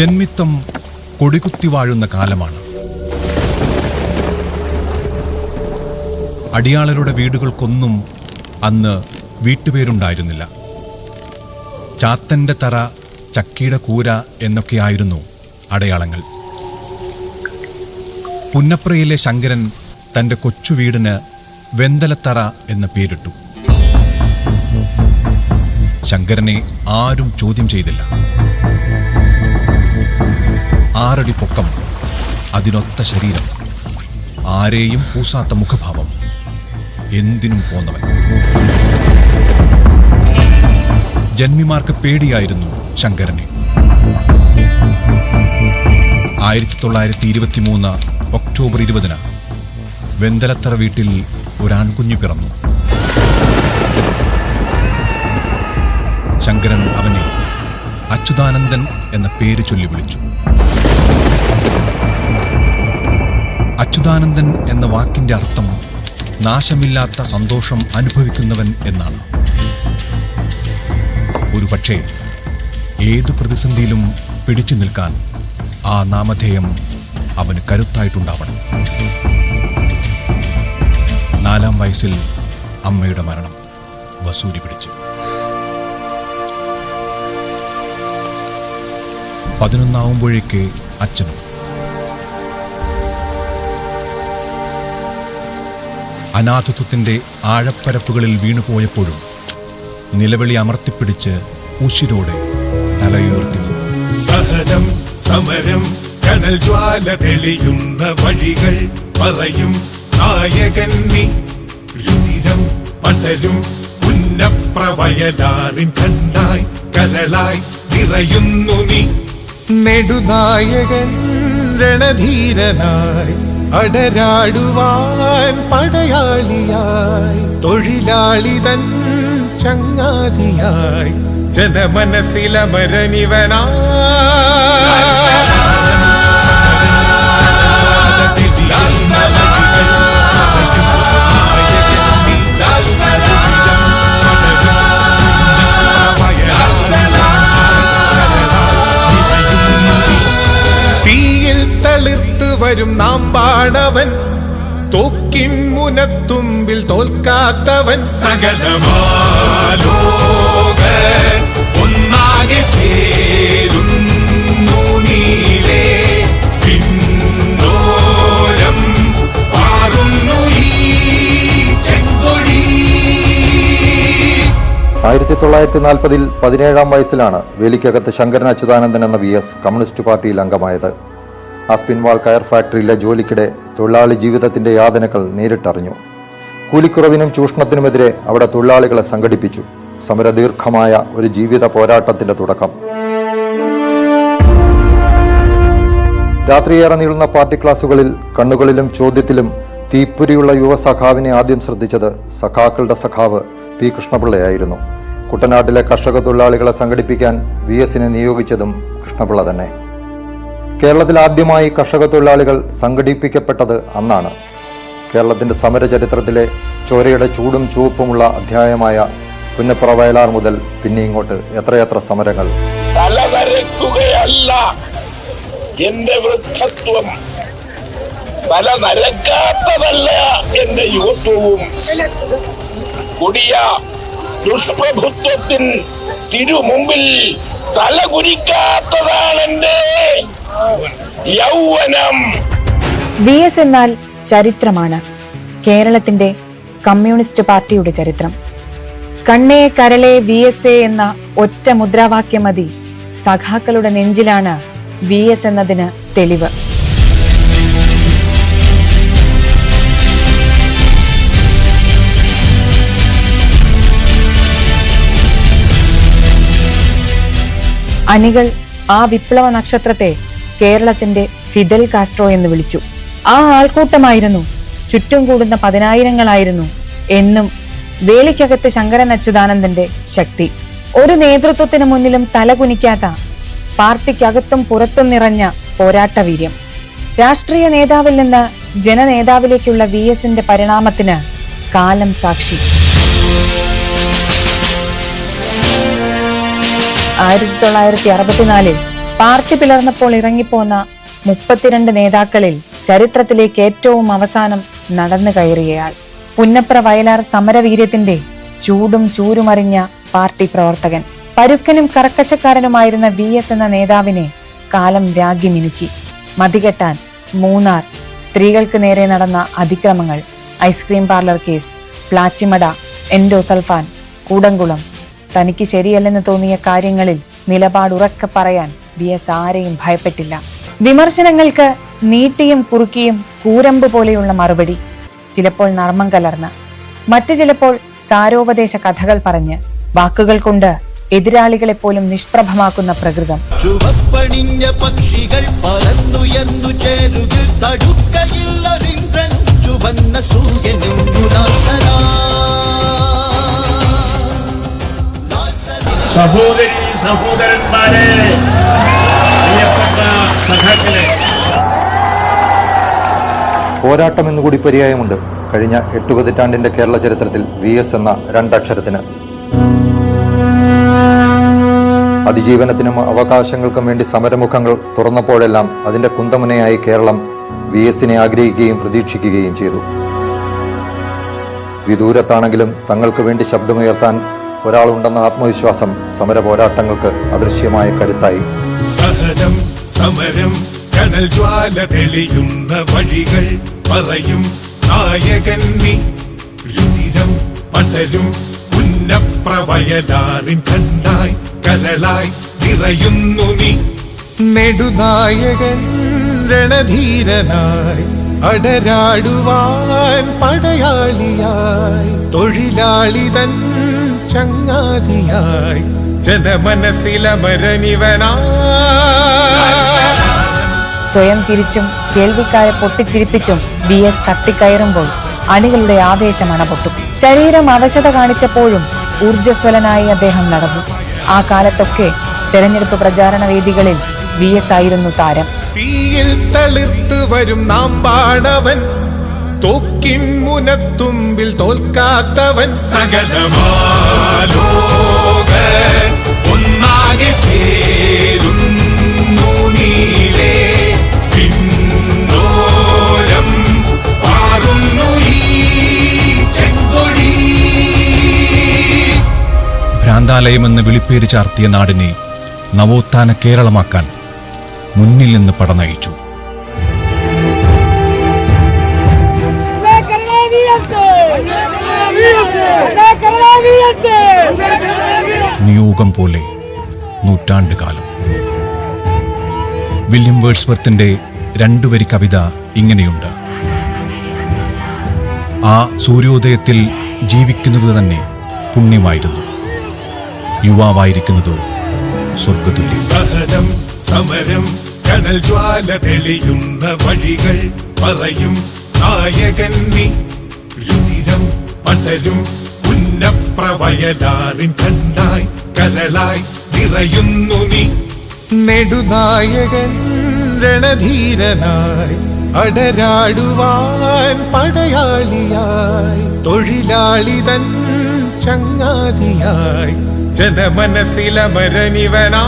ജന്മിത്വം കൊടികുത്തി വാഴുന്ന കാലമാണ്. അടിയാളരുടെ വീടുകൾക്കൊന്നും അന്ന് വീട്ടുപേരുണ്ടായിരുന്നില്ല. ചാത്തന്റെ തറ ചക്കിയുടെ കൂര എന്നൊക്കെയായിരുന്നു അടയാളങ്ങൾ. പുന്നപ്രയിലെ ശങ്കരൻ തന്റെ കൊച്ചു വീടിന് വെന്തലത്തറ എന്ന പേരിട്ടു. ശങ്കരനെ ആരും ചോദ്യം ചെയ്തില്ല. ആറടി പൊക്കം അതിനൊത്ത ശരീരം ആരെയും പൂസാത്ത മുഖഭാവം എന്തിനും പോന്നവൻ. ജന്മിമാർക്ക് പേടിയായിരുന്നു ശങ്കരനെ. ആയിരത്തി തൊള്ളായിരത്തി ഇരുപത്തി മൂന്ന് ഒക്ടോബർ ഇരുപതിന് വെന്തലത്തറ വീട്ടിൽ ഒരാൺകുഞ്ഞു പിറന്നു. ശങ്കരൻ അവനെ അച്യുതാനന്ദൻ എന്ന പേര് ചൊല്ലി വിളിച്ചു. അച്യുതാനന്ദൻ എന്ന വാക്കിന്റെ അർത്ഥം നാശമില്ലാത്ത സന്തോഷം അനുഭവിക്കുന്നവൻ എന്നാണ്. ഒരു പക്ഷേ ഏതു പ്രതിസന്ധിയിലും പിടിച്ചു നിൽക്കാൻ ആ നാമധേയം അവന് കരുത്തായിട്ടുണ്ടാവണം. നാലാം വയസ്സിൽ അമ്മയുടെ മരണം വസൂരി പിടിച്ചു. പതിനൊന്നാവുമ്പോഴേക്ക് അച്ഛനും അനാഥത്വത്തിന്റെ ആഴപ്പരപ്പുകളിൽ വീണുപോയപ്പോഴും നിലവിളി അമർത്തിപ്പിടിച്ച് ഉശിരോടെ തലയുയർത്തി നിന്നു. സഹനം സമരം കനൽ ജ്വാല തെളിയുന്ന വഴികൾ പറയും നായകൻ നീ. രുതിരം പടരും ഉന്നപ്രവയലാറിൻ കണ്ടായി കരളായി നിറയുന്നു നീ. നെടുനായകൻ രണധീരനായി. അടരാടുവാൻ പടയാളിയായി തൊഴിലാളി തൻ ചങ്ങാതിയായി ജനമനസിലമരനിവനായി വരും നാം പാടവൻ. തോക്കിൻ മുനത്തുമ്പിൽ തോൽക്കാത്തവൻ. സകലമാലോക ചെങ്കൊടി ആയിരത്തി തൊള്ളായിരത്തി നാൽപ്പതിൽ പതിനേഴാം വയസ്സിലാണ് വേലിക്കകത്ത് ശങ്കരൻ അച്യുതാനന്ദൻ എന്ന വി എസ് കമ്മ്യൂണിസ്റ്റ് പാർട്ടിയിൽ അംഗമായത്. ആസ്പിൻവാൾ കയർ ഫാക്ടറിയിലെ ജോലിക്കിടെ തൊഴിലാളി ജീവിതത്തിന്റെ യാതനകൾ നേരിട്ടറിഞ്ഞു. കൂലിക്കുറവിനും ചൂഷണത്തിനുമെതിരെ അവിടെ തൊഴിലാളികളെ സംഘടിപ്പിച്ചു. സമരദീർഘമായ ഒരു ജീവിത പോരാട്ടത്തിന്റെ തുടക്കം. രാത്രിയേറെ നീളുന്ന പാർട്ടി ക്ലാസുകളിൽ കണ്ണുകളിലും ചോദ്യത്തിലും തീപ്പൊരിയുള്ള യുവസഖാവിനെ ആദ്യം ശ്രദ്ധിച്ചത് സഖാക്കളുടെ സഖാവ് പി. കൃഷ്ണപിള്ളയായിരുന്നു. കുട്ടനാട്ടിലെ കർഷക തൊഴിലാളികളെ സംഘടിപ്പിക്കാൻ വി. എസിനെ നിയോഗിച്ചതും കൃഷ്ണപിള്ള തന്നെ. കേരളത്തിൽ ആദ്യമായി കർഷക തൊഴിലാളികൾ സംഘടിപ്പിക്കപ്പെട്ടത് അന്നാണ്. കേരളത്തിന്റെ സമര ചരിത്രത്തിലെ ചോരയുടെ ചൂടും ചുവപ്പുമുള്ള അധ്യായമായ പുന്നപ്പുറ വയലാർ മുതൽ പിന്നെ ഇങ്ങോട്ട് എത്രയെത്ര സമരങ്ങൾ. എന്റെ കൊടിയ ദുഷ്പ്രഭുത്വത്തിൻ തിരുമുമ്പിൽ തല കുരിക്കാത്തതാണ് എന്റെ യൗവനം. വി എസ് എന്നാൽ ചരിത്രമാണ് കേരളത്തിന്റെ കമ്മ്യൂണിസ്റ്റ് പാർട്ടിയുടെ ചരിത്രം. കണ്ണേ കരളെ വി എസ് എ എന്ന ഒറ്റ മുദ്രാവാക്യം മതി. സഖാക്കളുടെ നെഞ്ചിലാണ് വി എസ് എന്നതിന് തെളിവ്. അണികൾ ആ വിപ്ലവ നക്ഷത്രത്തെ കേരളത്തിന്റെ ഫിദൽ കാസ്ട്രോ എന്ന് വിളിച്ചു. ആ ആൾക്കൂട്ടമായിരുന്നു. ചുറ്റും കൂടുന്ന പതിനായിരങ്ങളായിരുന്നു എന്നും വേലിക്കകത്ത് ശങ്കരൻ അച്യുതാനന്ദന്റെ ശക്തി. ഒരു നേതൃത്വത്തിന് മുന്നിലും തലകുനിക്കാത്ത പാർട്ടിക്കകത്തും പുറത്തും നിറഞ്ഞ പോരാട്ടവീര്യം. രാഷ്ട്രീയ നേതാവിൽ നിന്ന് ജനനേതാവിലേക്കുള്ള വി എസിന്റെ പരിണാമത്തിന് കാലം സാക്ഷി. ആയിരത്തി തൊള്ളായിരത്തി അറുപത്തിനാലിൽ പാർട്ടി പിളർന്നപ്പോൾ ഇറങ്ങിപ്പോന്ന മുപ്പത്തിരണ്ട് നേതാക്കളിൽ ചരിത്രത്തിലേക്ക് ഏറ്റവും അവസാനം നടന്നു കയറിയയാൾ. പുന്നപ്ര വയലാർ സമരവീര്യത്തിന്റെ ചൂടും ചൂരുമറിഞ്ഞ പാർട്ടി പ്രവർത്തകൻ. പരുക്കനും കർക്കശക്കാരനുമായിരുന്ന വി എസ് എന്ന നേതാവിനെ കാലം രാഗി മിനുക്കി മതികെട്ടാൻ മൂന്നാർ. സ്ത്രീകൾക്ക് നേരെ നടന്ന അതിക്രമങ്ങൾ. Ice cream parlour case. Plachimada endosulfan Koodankulam. തനിക്ക് ശരിയല്ലെന്ന് തോന്നിയ കാര്യങ്ങളിൽ നിലപാടുറക്കെ പറയാൻ വി എസ് ആരെയും ഭയപ്പെട്ടില്ല. വിമർശനങ്ങൾക്ക് നീട്ടിയും കുറുക്കിയും കൂരമ്പ് പോലെയുള്ള മറുപടി. ചിലപ്പോൾ നർമ്മം കലർന്ന്. മറ്റു ചിലപ്പോൾ സാരോപദേശ കഥകൾ പറഞ്ഞ് വാക്കുകൾ കൊണ്ട് എതിരാളികളെ പോലും നിഷ്പ്രഭമാക്കുന്ന പ്രകൃതം. ചുവപ്പണിഞ്ഞ പക്ഷികൾ പറന്നുയർന്നു തടുക്കയില്ലൊരിന്ദ്രനും ചുവന്ന സൂര്യനും. സഹോദരി സഹോദരന്മാരെ പോരാട്ടം എന്നുകൂടി പര്യായമുണ്ട്. കഴിഞ്ഞ എട്ടു പതിറ്റാണ്ടിന്റെ കേരള ചരിത്രത്തിൽ വി എസ് എന്ന രണ്ടക്ഷരത്തിന്. അതിജീവനത്തിനും അവകാശങ്ങൾക്കും വേണ്ടി സമരമുഖങ്ങൾ തുറന്നപ്പോഴെല്ലാം അതിന്റെ കുന്തമുനയായി കേരളം വി എസിനെ ആഗ്രഹിക്കുകയും പ്രതീക്ഷിക്കുകയും ചെയ്തു. വിദൂരത്താണെങ്കിലും തങ്ങൾക്ക് വേണ്ടി ശബ്ദമുയർത്താൻ ഒരാളുണ്ടെന്ന ആത്മവിശ്വാസം സമര പോരാട്ടങ്ങൾക്ക് അദൃശ്യമായ കരുത്തായി. സഹനം സമരം കനൽ ജ്വാല തെളിയുന്ന വഴികൾ പറയും നായകൻ രുതിരം പടരും ഉന്നപ്രവയലാറിൻ കണ്ടായി കരളായി നിറയുന്നു നീ. നെടുനായകൻ രണധീരനായി അടരാടുവാൻ പടയാളിയായി. തൊഴിലാളിതൻ ചങ്ങാതിയായി ജനമനസിലമരനിവനാ സ്വയം ചിരിച്ചും കേൾവിക്കാരെ പൊട്ടിച്ചിരിപ്പിച്ചും ബി എസ് കത്തിക്കയറുമ്പോൾ അണികളുടെ ആവേശം അണപൊട്ടും ശരീരം അവശത കാണിച്ചപ്പോഴും ഊർജസ്വലനായി അദ്ദേഹം നടന്നു. ആ കാലത്തൊക്കെ തെരഞ്ഞെടുപ്പ് പ്രചാരണ വേദികളിൽ ബി എസ് ആയിരുന്നു താരം. തീയിൽ തളിർത്തു വരും നാം തോക്കിൻ മുനത്തുമ്പിൽ തോൽക്കാത്തവൻ സകലമാലോക ഒന്നാകെ നീലേ. പിന്നോരം പാറുന്നു ഈ ചെങ്കൊടി. ഭ്രാന്താലയമെന്ന് വിളിപ്പേര് ചാർത്തിയ നാടിനെ നവോത്ഥാന കേരളമാക്കാൻ മുന്നിൽ നിന്ന് പടനയിച്ചു. നിയോഗം പോലെ നൂറ്റാണ്ടുകാലം വില്യം വേഴ്സ്വർത്തിന്റെ രണ്ടുവരി കവിത ഇങ്ങനെയുണ്ട്. ആ സൂര്യോദയത്തിൽ ജീവിക്കുന്നത് തന്നെ പുണ്യമായിരുന്നു. യുവാവായിരിക്കുന്നതോ സ്വർഗതുല്യം സഹനം സമരം കനൽ ജ്വാല തെളിയുന്ന വഴികൾ പറയും. നായകൻ നീ രുതിരം പടരും പുന്നപ്രവയലാറിൻ കണ്ടായി കരളായി നിറയുന്നു നീ. നെടുനായകൻ രണധീരനായി അടരാടുവാൻ പടയാളിയായി. തൊഴിലാളി തൻ ചങ്ങാതിയായി. ജനമനസിലമരനിവനാ